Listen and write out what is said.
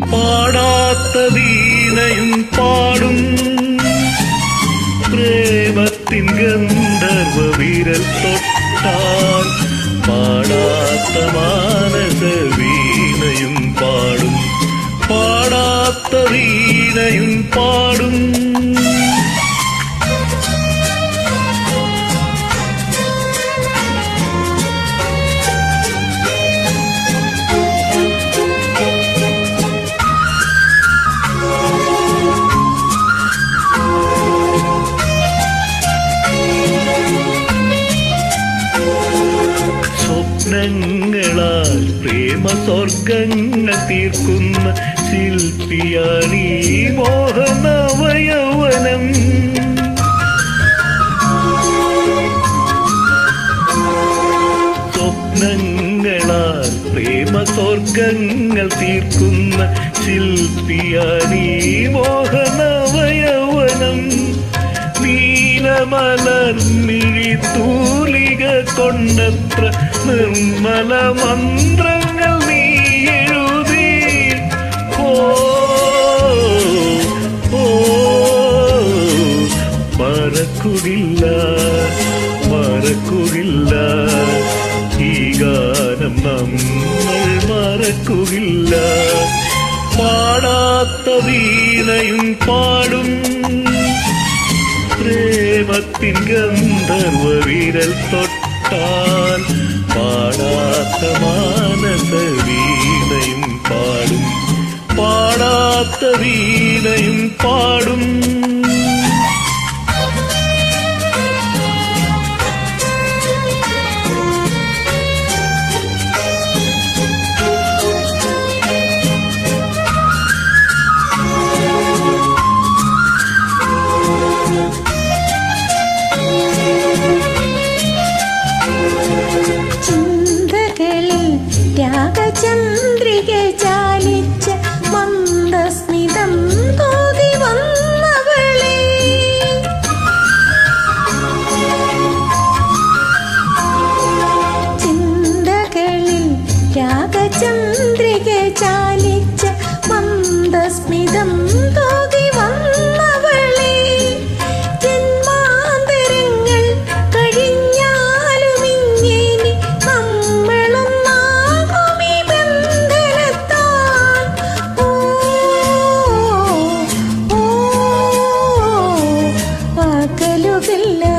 പാടാത്ത വീണയും പാടും. പ്രേമത്തിൻ ഗന്ധർവ വിരൽ തൊട്ടാൽ പാടാത്ത മാനസ വീണയും പാടും. പാടാത്ത വീണയും പാടും. സ്വപ്നങ്ങളാൽ പ്രേമ സ്വർഗങ്ങൾ തീർക്കുന്ന ശില്പിയാണീ മോഹനവയവനം. സ്വപ്നങ്ങളാൽ പ്രേമ സ്വർഗങ്ങൾ തീർക്കുന്ന ശില്പിയാണീ മോഹനവയവനം. നീലമലർമിഴി തൂലിക കൊണ്ടത്ര നിർമ്മല മന്ത്രങ്ങൾ നീ എഴുതി. ഓ മറക്കുകില്ല മറക്കുകില്ല ഈ ഗാനം നമ്മൾ മറക്കുകില്ല. പാടാത്ത വീണയും പാടും. പ്രേമത്തിൻ ഗന്ധർവ വിരൽ പാടാത്ത മാനസ പാടും. പാടാത്ത വീണയും പാടും. രാഗചന്ദ്രിക ചാലിച്ച മന്ദസ്മിതം തോതി വന്നവളെ. ചിന്തകളിൽ രാഗചന്ദ്രിക ചാലിച്ച போதில்லை